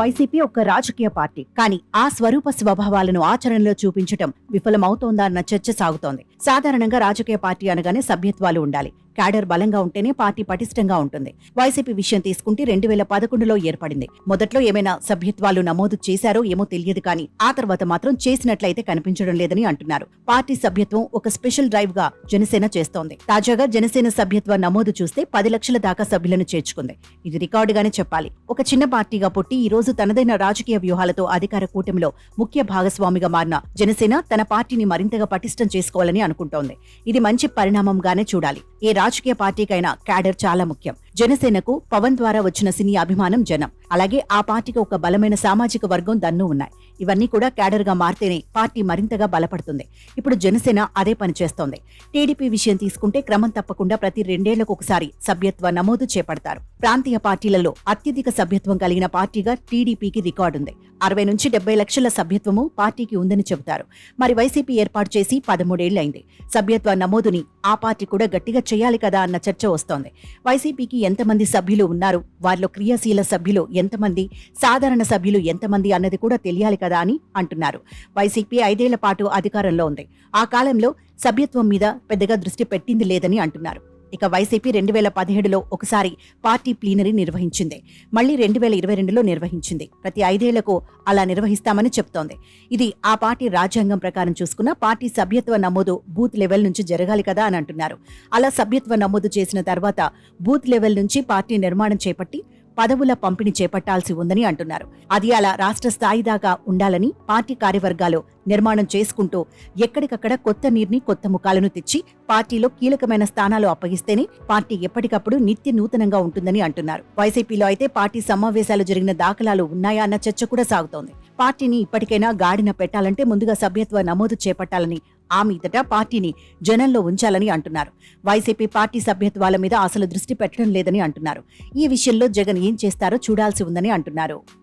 YCP ఒక రాజకీయ party. కానీ ఆ స్వరూప స్వభావాలను ఆచరణలో చూపించటం విఫలమవుతోందా అన్న చర్చ సాగుతోంది. సాధారణంగా రాజకీయ పార్టీ అనగానే సభ్యత్వాలు ఉండాలి. క్యాడర్ బలంగా ఉంటేనే పార్టీ పటిష్టంగా ఉంటుంది. వైసీపీ విషయం తీసుకుంటే రెండు వేల పదకొండులో ఏర్పడింది. మొదట్లో ఏమైనా సభ్యత్వాలు నమోదు చేశారో ఏమో తెలియదు కానీ ఆ తర్వాత మాత్రం చేసినట్లయితే కనిపించడం లేదని అంటున్నారు. పార్టీ సభ్యత్వం ఒక స్పెషల్ డ్రైవ్గా జనసేన చేస్తోంది. తాజాగా జనసేన సభ్యత్వ నమోదు చూస్తే పది లక్షల దాకా సభ్యులను చేర్చుకుంది. ఇది రికార్డుగానే చెప్పాలి. ఒక చిన్న పార్టీగా పుట్టి ఈ రోజు తనదైన రాజకీయ వ్యూహాలతో అధికార కూటమిలో ముఖ్య భాగస్వామిగా మారిన జనసేన తన పార్టీని మరింతగా పటిష్టం చేసుకోవాలని అనుకుంటోంది. ఇది మంచి పరిణామంగానే చూడాలి. ఏ రాజకీయ పార్టీకైనా క్యాడర్ చాలా ముఖ్యం. జనసేనకు పవన్ ద్వారా వచ్చిన సినీ అభిమానం జనం. అలాగే ఆ పార్టీకి ఒక బలమైన సామాజిక వర్గం దన్ను ఉన్నాయి. ఇవన్నీ కూడా క్యాడర్గా మారితేనే పార్టీ మరింతగా బలపడుతుంది. ఇప్పుడు జనసేన అదే పని చేస్తోంది. టీడీపీ విషయం తీసుకుంటే క్రమం తప్పకుండా ప్రతి రెండేళ్ళకు ఒకసారి సభ్యత్వ నమోదు చేపడతారు. ప్రాంతీయ పార్టీలలో అత్యధిక సభ్యత్వం కలిగిన పార్టీగా టీడీపీకి రికార్డుంది అరవై నుంచి డెబ్బై లక్షల సభ్యత్వము పార్టీకి ఉందని చెబుతారు. మరి వైసీపీ ఏర్పాటు చేసి పదమూడేళ్ళైంది. సభ్యత్వ నమోదుని ఆ పార్టీ కూడా గట్టిగా చేయాలి కదా అన్న చర్చ వస్తోంది. వైసీపీకి ఎంతమంది సభ్యులు ఉన్నారు? వారిలో క్రియాశీల సభ్యులు ఎంతమంది? సాధారణ సభ్యులు ఎంతమంది అన్నది కూడా తెలియాలి కదా అని అంటున్నారు. వైసీపీ ఐదేళ్ళ పాటు అధికారంలో ఉంది. ఆ కాలంలో సభ్యత్వం మీద పెద్దగా దృష్టి పెట్టింది లేదని అంటున్నారు. ఇక వైసీపీ రెండు వేల పదిహేడులో ఒకసారి పార్టీ ప్లీనరీ నిర్వహించింది. మళ్ళీ రెండు వేల ఇరవై రెండులో నిర్వహించింది. ప్రతి ఐదేళ్ళకు అలా నిర్వహిస్తామని చెప్తోంది. ఇది ఆ పార్టీ రాజ్యాంగం ప్రకారం చూసుకున్న పార్టీ సభ్యత్వ నమోదు బూత్ లెవెల్ నుంచి జరగాలి కదా అని అంటున్నారు. అలా సభ్యత్వ నమోదు చేసిన తర్వాత బూత్ లెవెల్ నుంచి పార్టీ నిర్మాణం చేపట్టి పదవుల పంపిణీ చేపట్టాల్సి ఉందని అంటున్నారు. అది అలా రాష్ట్ర స్థాయి దాకా ఉండాలని పార్టీ కార్యవర్గాలు నిర్మాణం చేసుకుంటూ ఎక్కడికక్కడ కొత్త నీరుని కొత్త ముఖాలను తెచ్చి పార్టీలో కీలకమైన స్థానాలు అప్పగిస్తేనే పార్టీ ఎప్పటికప్పుడు నిత్య నూతనంగా ఉంటుందని అంటున్నారు. వైసీపీలో అయితే పార్టీ సమావేశాలు జరిగిన దాఖలాలు ఉన్నాయా అన్న చర్చ కూడా సాగుతోంది. పార్టీని ఇప్పటికైనా గాడిన పెట్టాలంటే ముందుగా సభ్యత్వ నమోదు చేపట్టాలని ఆ మీదట పార్టీని జనంలో ఉంచాలని అంటున్నారు. వైసీపీ పార్టీ సభ్యత్వాల మీద అసలు దృష్టి పెట్టడం లేదని అంటున్నారు. ఈ విషయంలో జగన్ ఏం చేస్తారో చూడాల్సి ఉందని అంటున్నారు.